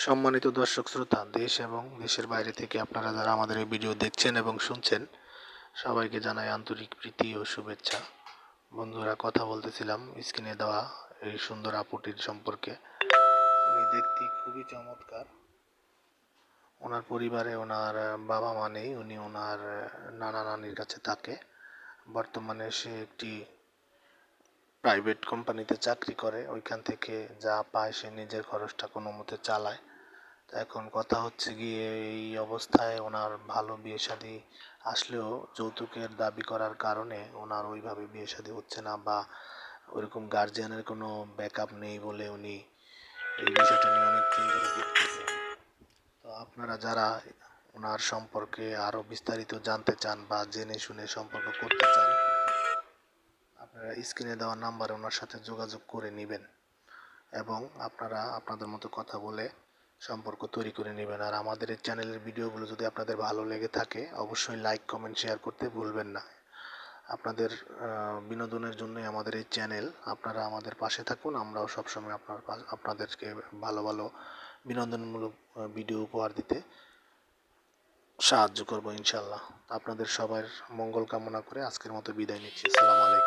সম্মানিত দর্শক শ্রোতা, দেশ এবং দেশের বাইরে থেকে আপনারা যারা আমাদের এই ভিডিও দেখছেন এবং শুনছেন, সবাইকে জানাই আন্তরিক প্রীতি ও শুভেচ্ছা। বন্ধুরা, কথা বলতেছিলাম, স্ক্রিনে দেওয়া এই সুন্দর আপুটির সম্পর্কে। উনি দেখতে খুবই চমৎকার। ওনার পরিবারে ওনার বাবা মা নেই, উনি ওনার নানা নানির কাছে থাকে। বর্তমানে সে একটি প্রাইভেট কোম্পানিতে চাকরি করে। ওইখান থেকে যা পায় সে নিজের খরচটা কোনো মতে চালায়। এখন কথা হচ্ছে গিয়ে এই অবস্থায় ওনার ভালো বিয়ে শাদী আসলেও যৌতুকের দাবি করার কারণে ওনার ওইভাবে বিয়ে শাদী হচ্ছে না বা ওইরকম গার্জিয়ানের কোনো ব্যাকআপ নেই বলে উনি এই বিষয়টা নিয়ে অনেক চিন্তা তো আপনারা যারা ওনার সম্পর্কে আরও বিস্তারিত জানতে চান বা জেনে শুনে সম্পর্ক করতে চান, আপনারা স্ক্রিনে দেওয়া নাম্বারে ওনার সাথে যোগাযোগ করে নেবেন এবং আপনারা আপনাদের মতো কথা বলে সম্পর্ক তৈরি করে নেবেন। আর আমাদের এই চ্যানেলের ভিডিওগুলো যদি আপনাদের ভালো লেগে থাকে, অবশ্যই লাইক কমেন্ট শেয়ার করতে ভুলবেন না। আপনাদের বিনোদনের জন্যই আমাদের এই চ্যানেল আপনারা আমাদের পাশে থাকুন, আমরাও সবসময় আপনার আপনাদেরকে ভালো ভালো বিনোদনমূলক ভিডিও উপহার দিতে সাহায্য করব ইনশাল্লাহ আপনাদের সবার মঙ্গল কামনা করে আজকের মতো বিদায় নিচ্ছি। আসসালামু আলাইকুম।